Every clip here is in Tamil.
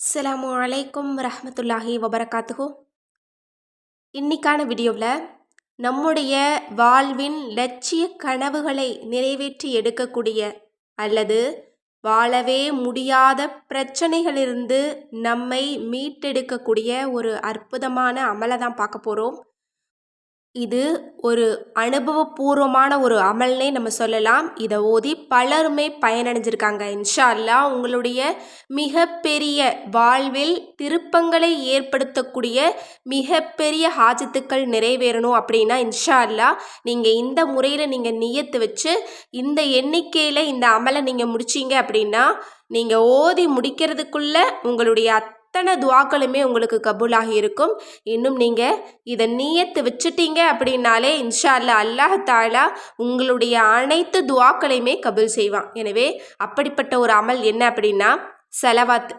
அஸ்லாம் அலைக்கும் ரஹமத்துல்லாஹி வபரகாத்துஹு. இன்னைக்கான வீடியோவில் நம்முடைய வாழ்வின் லட்சிய கனவுகளை நிறைவேற்றி எடுக்கக்கூடிய அல்லது வாழவே முடியாத பிரச்சனைகளிலிருந்து நம்மை மீட்டெடுக்கக்கூடிய ஒரு அற்புதமான அமலை தான் பார்க்க போகிறோம் இது ஒரு அனுபவபூர்வமான ஒரு அமல்னே நம்ம சொல்லலாம். இதை ஓதி பலருமே பயனடைஞ்சிருக்காங்க. இன்ஷா அல்லா உங்களுடைய மிகப்பெரிய வாழ்வில் திருப்பங்களை ஏற்படுத்தக்கூடிய மிகப்பெரிய ஹாஜத்துக்கள் நிறைவேறணும் அப்படின்னா இன்ஷா அல்லா நீங்கள் இந்த முறையில் நீங்கள் நியத்து வச்சு இந்த எண்ணிக்கையில் இந்த அமலை நீங்கள் முடிச்சீங்க அப்படின்னா நீங்கள் ஓதி முடிக்கிறதுக்குள்ளே உங்களுடைய அத்தனை துவாக்களுமே உங்களுக்கு கபூலாகி இருக்கும். இன்னும் நீங்கள் இதை நீயத்து வச்சுட்டீங்க அப்படின்னாலே இன்ஷா அல்லா அல்லாஹ் தாலா உங்களுடைய அனைத்து துவாக்களையுமே கபூல் செய்வான். எனவே அப்படிப்பட்ட ஒரு அமல் என்ன அப்படின்னா செலவாத்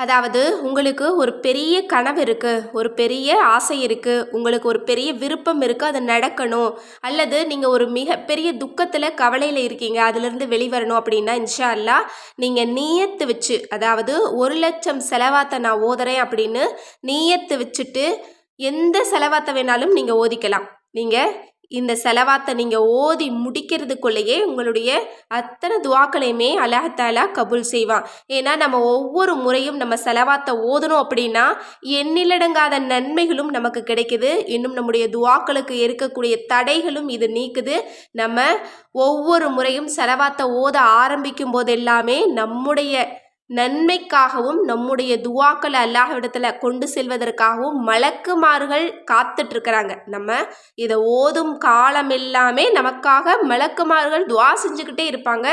அதாவது உங்களுக்கு ஒரு பெரிய கனவு இருக்குது ஒரு பெரிய ஆசை இருக்குது உங்களுக்கு ஒரு பெரிய விருப்பம் இருக்குது அது நடக்கணும் அல்லது நீங்கள் ஒரு மிகப்பெரிய துக்கத்தில் கவலையில் இருக்கீங்க அதுலேருந்து வெளிவரணும் அப்படின்னா இன்ஷா அல்லா நீங்கள் நீயத்து வச்சு அதாவது ஒரு லட்சம் செலவாத்தை நான் ஓதுறேன் அப்படின்னு நீயத்து வச்சுட்டு எந்த செலவாத்தை வேணாலும் நீங்கள் ஓதிக்கலாம். நீங்கள் இந்த செலவாத்தை நீங்கள் ஓதி முடிக்கிறதுக்குள்ளேயே உங்களுடைய அத்தனை துவாக்களையுமே அல்லாஹாலா கபூல் செய்வான். ஏன்னா நம்ம ஒவ்வொரு முறையும் நம்ம செலவாத்தை ஓதணும் அப்படின்னா எண்ணிலடங்காத நன்மைகளும் நமக்கு கிடைக்குது. இன்னும் நம்முடைய துவாக்களுக்கு இருக்கக்கூடிய தடைகளும் இது நீக்குது. நம்ம ஒவ்வொரு முறையும் செலவாத்தை ஓத ஆரம்பிக்கும் போது எல்லாமே நம்முடைய நன்மைக்காகவும் நம்முடைய துவாக்களை அல்லாஹ்விடத்தில் கொண்டு செல்வதற்காகவும் மலக்குமார்கள் காத்துட்ருக்குறாங்க. நம்ம இதை ஓதும் காலம் எல்லாமே நமக்காக மலக்குமார்கள் துவா செஞ்சுக்கிட்டே இருப்பாங்க.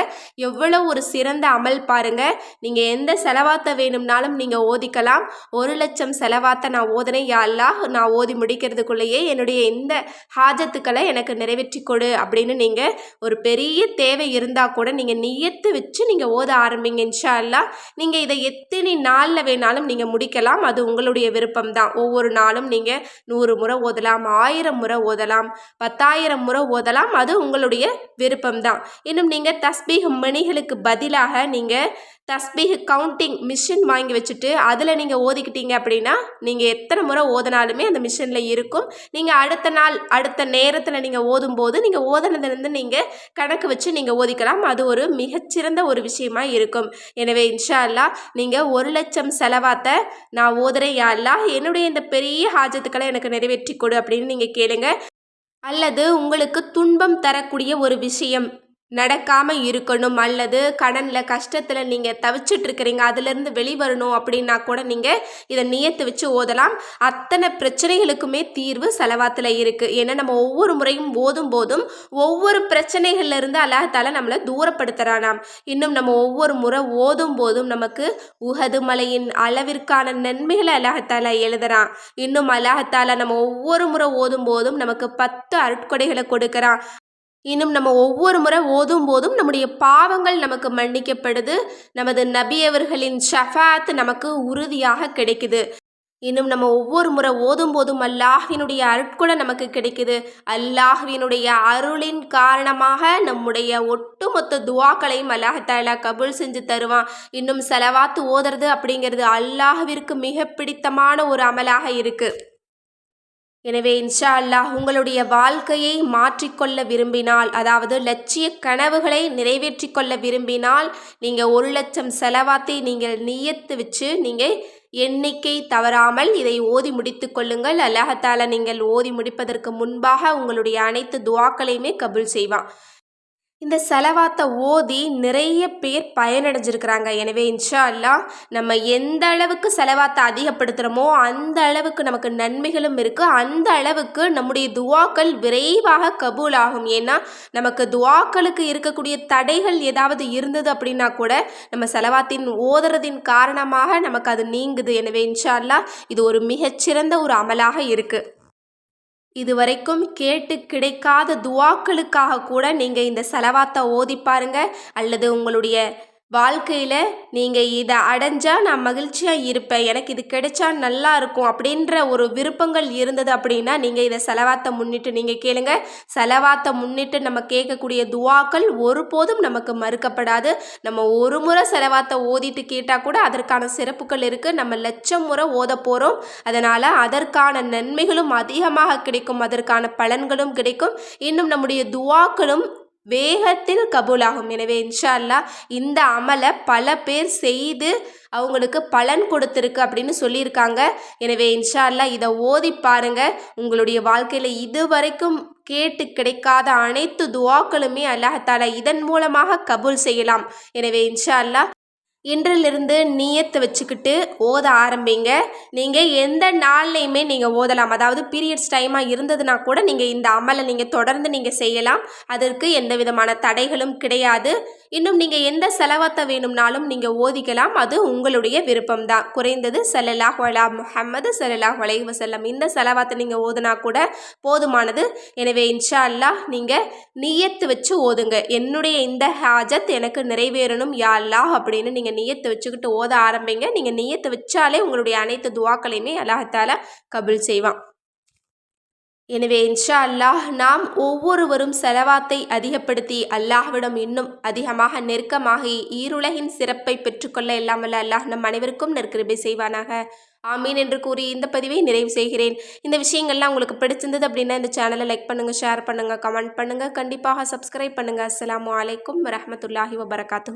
எவ்வளோ ஒரு சிறந்த அமல் பாருங்க. நீங்கள் எந்த செலவாத்த வேணும்னாலும் நீங்கள் ஓதிக்கலாம். ஒரு லட்சம் செலவாத்த நான் ஓதுனேன். யா அல்லாஹ் நான் ஓதி முடிக்கிறதுக்குள்ளேயே என்னுடைய இந்த ஹாஜத்துக்களை எனக்கு நிறைவேற்றி கொடு அப்படின்னு நீங்கள் ஒரு பெரிய தேவை இருந்தால் கூட நீங்கள் நியத்து வச்சு நீங்கள் ஓத ஆரம்பிங்க இன்ஷா அல்லாஹ். நீங்கள் இதை எத்தனை நாளில் வேணாலும் நீங்கள் முடிக்கலாம். அது உங்களுடைய விருப்பம் தான் ஒவ்வொரு நாளும் நீங்கள் நூறு முறை ஓதலாம் ஆயிரம் முறை ஓதலாம் பத்தாயிரம் முறை ஓதலாம். அது உங்களுடைய விருப்பம் தான் இன்னும் நீங்கள் தஸ்பீக மணிகளுக்கு பதிலாக நீங்கள் தஸ்பீக் கவுண்டிங் மிஷின் வாங்கி வச்சுட்டு அதில் நீங்கள் ஓதிக்கிட்டீங்க அப்படின்னா நீங்கள் எத்தனை முறை ஓதினாலுமே அந்த மிஷினில் இருக்கும். நீங்கள் அடுத்த நாள் அடுத்த நேரத்தில் நீங்கள் ஓதும்போது நீங்கள் ஓதுனதுலேருந்து நீங்கள் கணக்கு வச்சு நீங்கள் ஓதிக்கலாம். அது ஒரு மிகச்சிறந்த ஒரு விஷயமா இருக்கும். எனவே இன்ஷா அல்லா நீங்கள் ஒரு லட்சம் செலவாத்த நான் ஓதுறேன் யா அல்லா என்னுடைய இந்த பெரிய ஹாஜத்துக்களை எனக்கு நிறைவேற்றி கொடு அப்படின்னு நீங்கள் கேளுங்க. அல்லது உங்களுக்கு துன்பம் தரக்கூடிய ஒரு விஷயம். நடக்காமல் இருக்கணும் அல்லது கடனில் கஷ்டத்தில் நீங்கள் தவிச்சிட்ருக்கிறீங்க அதுலேருந்து வெளிவரணும் அப்படின்னா கூட நீங்கள் இதை நியத்து வச்சு ஓதலாம். அத்தனை பிரச்சனைகளுக்குமே தீர்வு செலவாத்தில் இருக்குது ஏன்னா நம்ம ஒவ்வொரு முறையும் ஓதும் போதும் ஒவ்வொரு பிரச்சனைகள்லேருந்து அல்லாஹால நம்மளை தூரப்படுத்துகிறானாம் இன்னும் நம்ம ஒவ்வொரு முறை ஓதும் போதும் நமக்கு உகது மலையின் அளவிற்கான நன்மைகளை அல்லாஹால எழுதுறான். இன்னும் அல்லாஹால நம்ம ஒவ்வொரு முறை ஓதும் போதும் நமக்கு பத்து அருட்கொடைகளை கொடுக்குறான். இன்னும் நம்ம ஒவ்வொரு முறை ஓதும் போதும் நம்முடைய பாவங்கள் நமக்கு மன்னிக்கப்படுது. நமது நபி அவர்களின் ஷஃபாத் நமக்கு உறுதியாக கிடைக்குது. இன்னும் நம்ம ஒவ்வொரு முறை ஓதும் போதும் அல்லாஹினுடைய அருட்கொடை நமக்கு கிடைக்குது. அல்லாஹ்வினுடைய அருளின் காரணமாக நம்முடைய ஒட்டுமொத்த துவாக்களையும் அல்லாஹாலா கபுல் செஞ்சு தருவான். இன்னும் செலவாத்து ஓதுறது அப்படிங்கிறது அல்லாஹ்விற்கு மிக பிடித்தமான ஒரு அமலாக இருக்குது எனவே இன்ஷா அல்லாஹ் உங்களுடைய வாழ்க்கையை மாற்றிக்கொள்ள விரும்பினால் அதாவது லட்சிய கனவுகளை நிறைவேற்றி கொள்ள விரும்பினால் நீங்கள் ஒரு லட்சம் செலவாத்தை நீங்கள் நியத்து வச்சு நீங்கள் எண்ணிக்கை தவறாமல் இதை ஓதி முடித்து கொள்ளுங்கள். அல்லாஹத்தால நீங்கள் ஓதி முடிப்பதற்கு முன்பாக உங்களுடைய அனைத்து துவாக்களையுமே கபுல் செய்வான். இந்த செலவாத்தை ஓதி நிறைய பேர் பயனடைஞ்சிருக்கிறாங்க. எனவே இன்ஷா அல்லா நம்ம எந்த அளவுக்கு செலவாத்தை அதிகப்படுத்துகிறோமோ அந்த அளவுக்கு நமக்கு நன்மைகளும் இருக்குது அந்த அளவுக்கு நம்முடைய துவாக்கள் விரைவாக கபூல் ஆகும் ஏன்னா நமக்கு துவாக்களுக்கு இருக்கக்கூடிய தடைகள் ஏதாவது இருந்தது அப்படின்னா கூட நம்ம செலவாத்தின் ஓதுறதின் காரணமாக நமக்கு அது நீங்குது. எனவே இன்ஷா அல்லா இது ஒரு மிகச்சிறந்த ஒரு அமலாக இருக்குது இதுவரைக்கும் கேட்டு கிடைக்காத துவாக்களுக்காக கூட நீங்கள் இந்த செலவாத்தை ஓதி பாருங்க. அல்லது உங்களுடைய வாழ்க்கையில் நீங்கள் இதை அடைஞ்சால் நான் மகிழ்ச்சியாக இருப்பேன். எனக்கு இது கிடைச்சா நல்லா இருக்கும் அப்படின்ற ஒரு விருப்பங்கள் இருந்தது அப்படின்னா நீங்கள் இதை செலவாத்தை முன்னிட்டு நீங்கள் கேளுங்க. செலவாத்தை முன்னிட்டு நம்ம கேட்கக்கூடிய துவாக்கள் ஒருபோதும் நமக்கு மறுக்கப்படாது. நம்ம ஒரு முறை செலவாத்தை ஓதிட்டு கேட்டால் கூட அதற்கான சிறப்புகள் இருக்குது நம்ம லட்சம் முறை ஓத போகிறோம் அதனால் அதற்கான நன்மைகளும் அதிகமாக கிடைக்கும். அதற்கான பலன்களும் கிடைக்கும். இன்னும் நம்முடைய துவாக்களும் வேகத்தில் கபூலாகும். எனவே இன்ஷா அல்லாஹ் இந்த அமலை பல பேர் செய்து அவங்களுக்கு பலன் கொடுத்துருக்கு அப்படின்னு சொல்லியிருக்காங்க. எனவே இன்ஷா அல்லாஹ் இதை ஓதி பாருங்க. உங்களுடைய வாழ்க்கையில் இதுவரைக்கும் கேட்டு கிடைக்காத அனைத்து துவாக்களுமே அல்லாஹால இதன் மூலமாக கபூல் செய்யலாம். எனவே இன்ஷா அல்லாஹ் இன்றிலிருந்து நீயத்து வச்சுக்கிட்டு ஓத ஆரம்பிங்க. நீங்கள் எந்த நாள்லையுமே நீங்கள் ஓதலாம். அதாவது பீரியட்ஸ் டைமாக இருந்ததுன்னா கூட நீங்கள் இந்த அமலை நீங்கள் தொடர்ந்து நீங்கள் செய்யலாம். அதற்கு எந்த விதமான தடைகளும் கிடையாது. இன்னும் நீங்கள் எந்த செலவத்தை வேணும்னாலும் நீங்கள் ஓதிக்கலாம். அது உங்களுடைய விருப்பம்தான். குறைந்தது சல்லல்லாஹ் வலா முஹம்மது சல்லல்லாஹ் வலை வசல்லம் இந்த செலவாத்தை நீங்கள் ஓதுனா கூட போதுமானது. எனவே இன்ஷா அல்லாஹ் நீங்கள் நியத்து வச்சு ஓதுங்க. என்னுடைய இந்த ஹாஜத் எனக்கு நிறைவேறணும் யா அல்லாஹ் அப்படின்னு நீங்கள் நியத்தை வச்சுக்கிட்டு ஓத ஆரம்பிங்க. நீங்கள் நியத்தை வச்சாலே உங்களுடைய அனைத்து துவாக்களையுமே அல்லாஹால கபில் செய்வான். எனவே இன்ஷா அல்லாஹ் நாம் ஒவ்வொருவரும் செலவாத்தை அதிகப்படுத்தி அல்லாஹ்விடம் இன்னும் அதிகமாக நெருக்கமாகி ஈருலகின் சிறப்பை பெற்றுக்கொள்ள இல்லாமல் அல்லாஹ் நம் அனைவருக்கும் நெருக்கிருபை செய்வானாக. ஆமீன் என்று கூறி இந்த பதிவை நிறைவு செய்கிறேன். இந்த விஷயங்கள்லாம் உங்களுக்கு பிடிச்சிருந்தது அப்படின்னா இந்த சேனலை லைக் பண்ணுங்கள் ஷேர் பண்ணுங்கள் கமெண்ட் பண்ணுங்கள் கண்டிப்பாக சப்ஸ்கிரைப் பண்ணுங்கள் அஸ்லாம் வலைக்கம் வரமத்துல்லாஹி வபரகாத்து